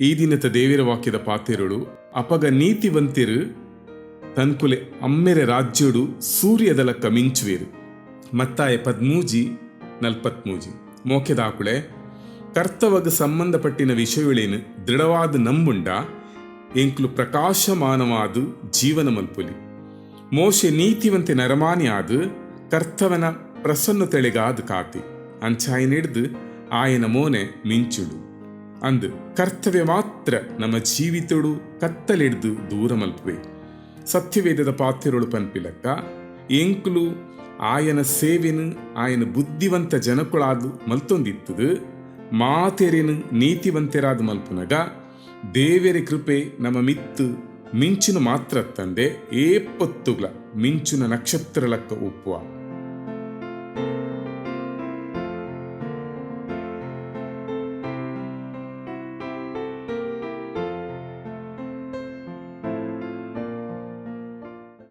ಈ ದಿನದ ದೇವಿರ ವಾಕ್ಯದ ಪಾತೆರಳು ಅಪಗ ನೀತಿವಂತಿರು, ತನ್ಕುಲೆ ಅಮ್ಮೆರೆ ರಾಜ್ಯೋಡು ಸೂರ್ಯದಲ ಕಮಿಂಚುವೇರು ಮತ್ತಾಯ ಪದ್ಮೂಜಿ ನಲ್ಪತ್ಮೂಜಿ. ಮೋಕೆದಾಕುಳೆ ಕರ್ತವಗ ಸಂಬಂಧಪಟ್ಟಿನ ವಿಷಯಗಳೇನು ದೃಢವಾದ ನಂಬುಂಡ, ಎಂಕ್ಲು ಪ್ರಕಾಶಮಾನವಾದು ಜೀವನ ಮಲ್ಪುಲಿ. ಮೋಶೆ ನೀತಿವಂತೆ ನರಮಾನಿ ಆದ ಕರ್ತವನ ಪ್ರಸನ್ನತೆಳೆಗಾದ ಕಾತಿ. ಅಂಚಾಯನಿಡ್ದು ಆಯನ ಮೋನೆ ಮಿಂಚುಡು. ಅಂದು ಕರ್ತವ್ಯ ಮಾತ್ರ ನಮ್ಮ ಜೀವಿತಡು ಕತ್ತಲೆಡ್ದು ದೂರ ಮಲ್ಪುವೆ ಸತ್ಯವೇದದ ಪಾತ್ರೆಗಳು ಪನ್ಪಿಲಕ್ಕ ಎಂಕ್ಲು ಆಯನ ಸೇವೆನು ಆಯನ ಬುದ್ಧಿವಂತ ಜನಕುಳಾದು ಮಲ್ತೊಂದಿತ್ತದು, ಮಾತೆರೆನು ನೀತಿವಂತೆರಾದ ಮಲ್ಪುನಗ ದೇವರ ಕೃಪೆ ನಮ್ಮ ಮಿತ್ತು ಮಿಂಚಿನ ಮಾತ್ರ ತಂದೆ ಏಪತ್ತುಗಳ ಮಿಂಚುನ ನಕ್ಷತ್ರ ಲಕ್ಕ ಉಪ್ಪುವ